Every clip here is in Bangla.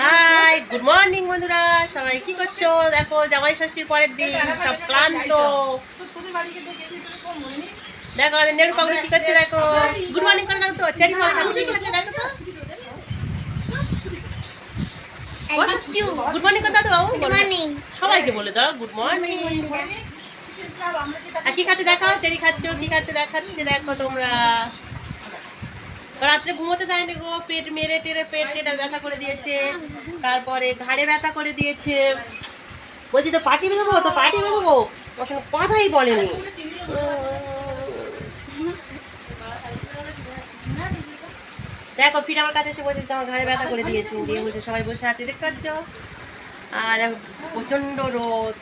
হাই গুড মর্নিং বন্ধুরা। সবাই কি করছ? দেখো জামাই ষষ্ঠীর পরের দিন সব ক্লান্ত। দেখো আমাদের নেড়ু পাগড়ি কি করছে দেখো। গুড মর্নিং করে দাও তো চেরি পাগড়ি কি করছে দেখো তো। গুড মর্নিং করে দাও তো বাবু। বলো। সবাইকে বলে দাও গুড মর্নিং আর কি খাচ্ছে দেখাও চেরি খাচ্ছ কি খাচ্ছে দেখাচ্ছে দেখো তোমরা। রাত্রে ঘুমোতে দেয়নি গো, পেট মেরে টেরে পেট টেটা ব্যথা করে দিয়েছে, তারপরে ঘাড়ে ব্যথা করে দিয়েছে। বলছি, তো পাটি বেঁধবো তো পাটি বেঁধবো ওর সঙ্গে কথাই বলেনি। দেখো, ফির আমার কাছে এসে বলছে আমার ঘাড়ে ব্যথা করে দিয়েছে দিয়ে বলছে, সবাই বসে আছে, দেখতে পাচ্ছ? আর প্রচণ্ড রোদ।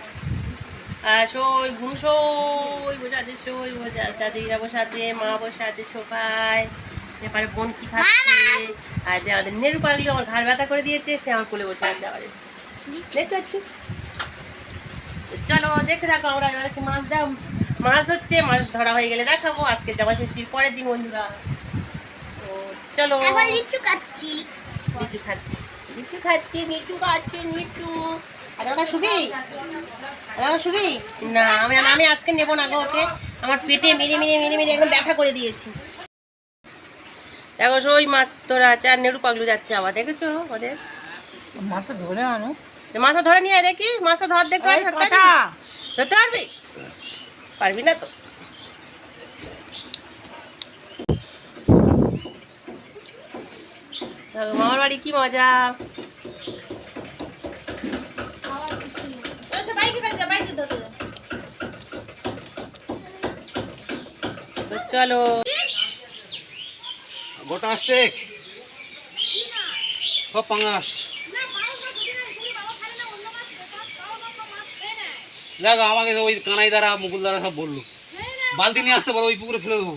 আর সই, ঘুম সই, বসে আছে, সই, বসে আছে, দাদিরা বসে আছে, মা বসে আছে সোফায় বোন কি খাচ্ছে আর যে আমাদের পাগলি আমার ঘাড় ব্যথা করে দিয়েছে সে আমার কোলে বসে আছে আবার এসে। দেখতে পাচ্ছি? চলো দেখতে থাকো আমরা এবার একটু মাছ দাও। মাছ ধরছে মাছ ধরা হয়ে গেলে দেখাবো আজকে জামা ষষ্ঠীর পরের দিন বন্ধুরা। তো চলো। লিচু খাচ্ছি। লিচু খাচ্ছি। লিচু খাচ্ছি লিচু আদাটা শুবি আদাটা শুবি না আমি আমি আজকে নেব না গো ওকে। আমার পেটে মেরে মেরে মেরে মেরে একদম ব্যথা করে দিয়েছি। দেখো ওই মাছ তোরা আছে আর নেড়ু পাগলু যাচ্ছে আবার দেখেছ ওদের? মাথা ধরে আনো। মাছটা ধরে নিয়ে দেখি মাছটা ধর দেখতে পারবি ধরতে পারবি? পারবি? না তো। দেখো মামার বাড়ি কি মজা? তো চলো। গোটা সব পাঙাশ। দেখো আমাকে ওই কানাই দ্বারা মুকুল দ্বারা সব বলল। বালতি নিয়ে আসতে বলো ওই পুকুরে ফেলে দেবো।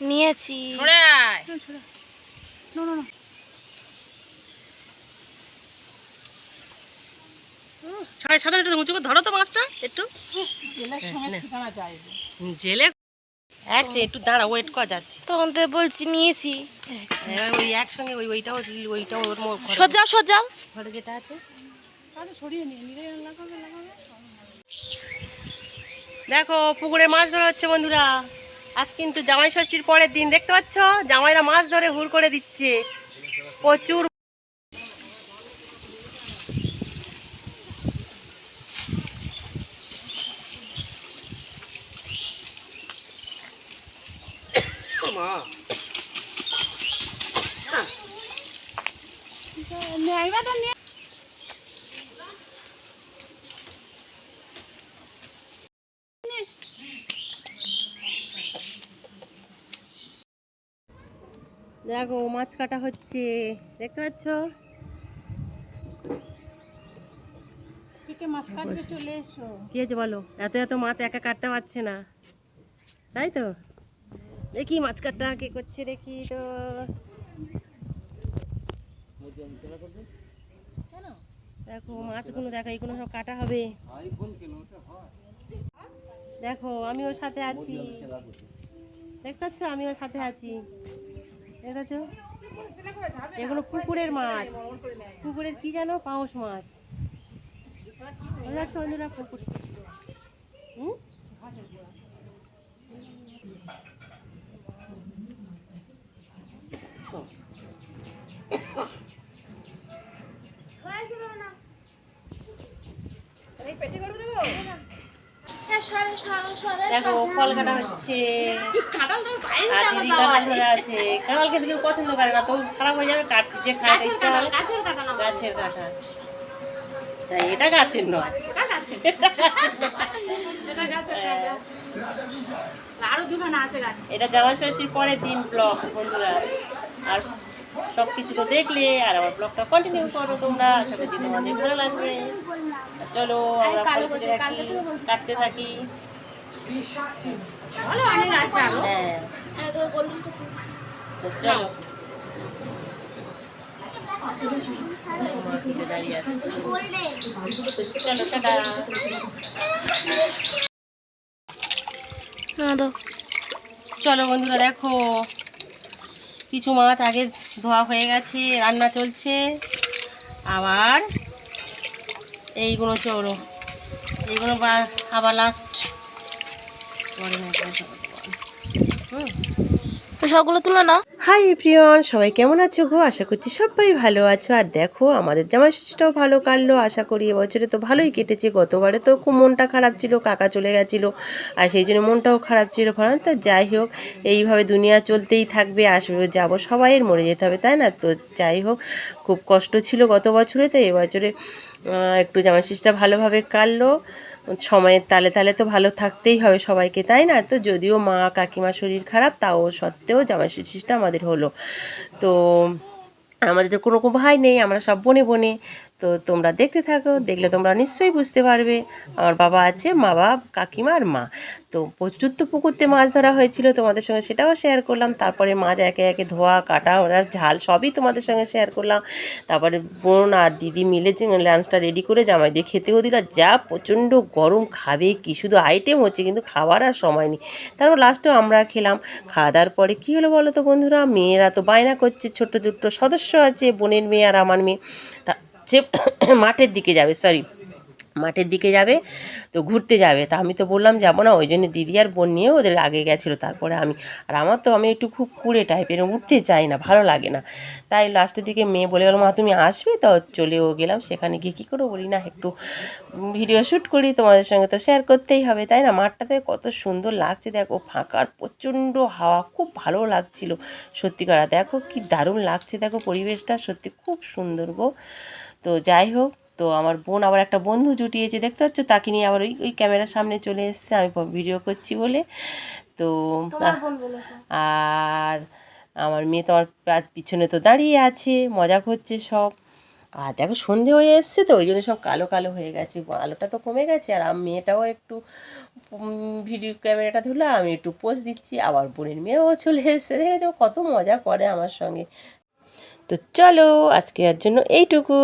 নিয়েছি। সাড়ে সাত একটু উঁচু করে ধরো তো মাছটা একটু। জেলে এক সে একটু দাঁড়া ওয়েট করা যাচ্ছে। তখন তো বলছি নিয়েছি। এবার ওই একসঙ্গে ওই ওইটাও ওইটাও ওর মো- ঘরে- সোজা সোজা ঘরে যেটা আছে। তাহলে নিয়ে লাগাবে লাগাবে। দেখো, পুকুরে মাছ ধরা হচ্ছে বন্ধুরা। আজ কিন্তু জামাই ষষ্ঠীর পরের দিন, দেখতে পাচ্ছ? জামাইরা মাছ ধরে হুড় করে দিচ্ছে। প্রচুর মা। দেখো মাছ কাটা হচ্ছে। দেখতে পাচ্ছ? মাছ কাটবে চলে এসো। কি হয়েছে বলো? এত এত মাছ একা কাটতে পারছে না। তাই তো? দেখি মাছ কাটা কে করছে দেখি তো। দেখো মাছগুলো দেখো এইগুলো সব কাটা হবে। দেখো আমি ওর সাথে আছি। দেখতে পাচ্ছ? আমি ওর সাথে আছি। দেখতে পাচ্ছ এগুলো পুকুরের মাছ। পুকুরের কি জানো? পাউস মাছ। বুঝতে পারছ বন্ধুরা পুকুর হুম? দেখো ফল কাটা হচ্ছে। কাঁঠাল আছে। দিকে পছন্দ করে না তো খারাপ হয়ে যাবে কাটছি যে খায় ইচ্ছা হয় গাছের কাঁঠাল তাই এটা গাছের নয়। আরও দুখানা আছে গাছ। এটা জামা ষষ্ঠীর পরের দিন ব্লগ বন্ধুরা। আর সব কিছু তো দেখলে আর আমার ব্লগটা কন্টিনিউ করো তোমরা। আশা করছি তোমাদের ভালো লাগবে। চলো আমরা কাটতে থাকি। অনেক আছে হ্যাঁ চলো দাঁড়িয়ে আছে চলো। টাটা। চলো বন্ধুরা দেখো। কিছু মাছ আগে ধোয়া হয়ে গেছে, রান্না চলছে। আবার এইগুলো চড়ো। এইগুলো আবার লাস্ট। হুম। তো সবগুলো তুলো না হাই প্রিয়ন সবাই কেমন আছো গো? আশা করছি সবাই ভালো আছো। আর দেখো, আমাদের জামা ষষ্ঠীটাও ভালো কাটলো। আশা করি এবছরে তো ভালোই কেটেছে। গতবারে তো খুব মনটা খারাপ ছিল, কাকা চলে গেছিল। আর সেই জন্য মনটাও খারাপ ছিল ভালো তা যাই হোক, এইভাবে দুনিয়া চলতেই থাকবে, আসবে, যাব সবাইয়ের মরে যেতে হবে, তাই না? তো যাই হোক, খুব কষ্ট ছিল গত বছরে, তো এবছরে একটু জামা ষষ্ঠীটা ভালোভাবে কাটলো। সময়ের তালে তালে তো ভালো থাকতেই হবে সবাইকে, তাই না? তো যদিও মা কাকিমার শরীর খারাপ, তাও সত্ত্বেও জামাই আমাদের হলো। তো আমাদের তো কোনো ভাই নেই আমরা সব বনে বনে তো তোমরা দেখতে থাকো দেখলে তোমরা নিশ্চয়ই বুঝতে পারবে। আমার বাবা আছে মা বাবা কাকিমা আর মা। তো প্রচুর তো পুকুরতে মাছ ধরা হয়েছিল তোমাদের সঙ্গে সেটাও শেয়ার করলাম। তারপরে মাছ একে একে ধোয়া কাটা ওরা ঝাল সবই তোমাদের সঙ্গে শেয়ার করলাম। তারপরে বোন আর দিদি মিলে যে লাঞ্চটা রেডি করে জামাই দিয়ে খেতেও দিল যা প্রচণ্ড গরম খাবে কি শুধু আইটেম হচ্ছে কিন্তু খাবার আর সময় নেই। তারপর লাস্টেও আমরা খেলাম। খাওয়া দাওয়ার পরে কী হলো বলো তো বন্ধুরা? মেয়েরা তো বায়না করছে ছোট্ট দুটো সদস্য আছে বোনের মেয়ে আর আমার মেয়ে। তা যে মাঠের দিকে যাবে সরি মাঠের দিকে যাবে, তো ঘুরতে যাবে। তা আমি তো বললাম, যাব না। ওই জন্য দিদি আর বোন নিয়ে ওদের আগে গেছিল। তারপরে আমি, আর আমার তো আমি একটু খুব কুড়ে টাইপের উঠতে চাই না, ভালো লাগে না। তাই লাস্টের দিকে মেয়ে বলে গেল, মা, তুমি আসবে? তো চলেও গেলাম। সেখানে গিয়ে কী করে বলি না, একটু ভিডিও শ্যুট করি, তোমাদের সঙ্গে তো শেয়ার করতেই হবে, তাই না? মাঠটাতে কত সুন্দর লাগছে, দেখো ফাঁকার প্রচণ্ড হাওয়া, খুব ভালো লাগছিল। সত্যি করা দেখো কি দারুণ লাগছে, দেখো পরিবেশটা, সত্যি খুব সুন্দর গো। তো যাই হোক তো আমার বোন আবার একটা বন্ধু জুটিয়েছে দেখতে পাচ্ছ? তাকে নিয়ে আবার ওই ওই ক্যামেরার সামনে চলে এসছে আমি ভিডিও করছি বলে। তো আর আমার মেয়ে তো আমার আজ পিছনে তো দাঁড়িয়ে আছে মজা করছে সব। আর দেখো সন্ধে হয়ে এসছে তো ওই জন্য সব কালো কালো হয়ে গেছে। আলোটা তো কমে গেছে আর আমি মেয়েটাও একটু ভিডিও ক্যামেরাটা ধরলো আমি একটু পোজ দিচ্ছি আবার বোনের মেয়েও চলে এসছে। দেখেছ কত মজা করে আমার সঙ্গে। তো চলো আজকে আর জন্য এইটুকু।